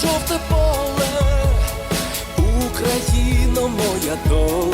жовте поле, Україно моя доля.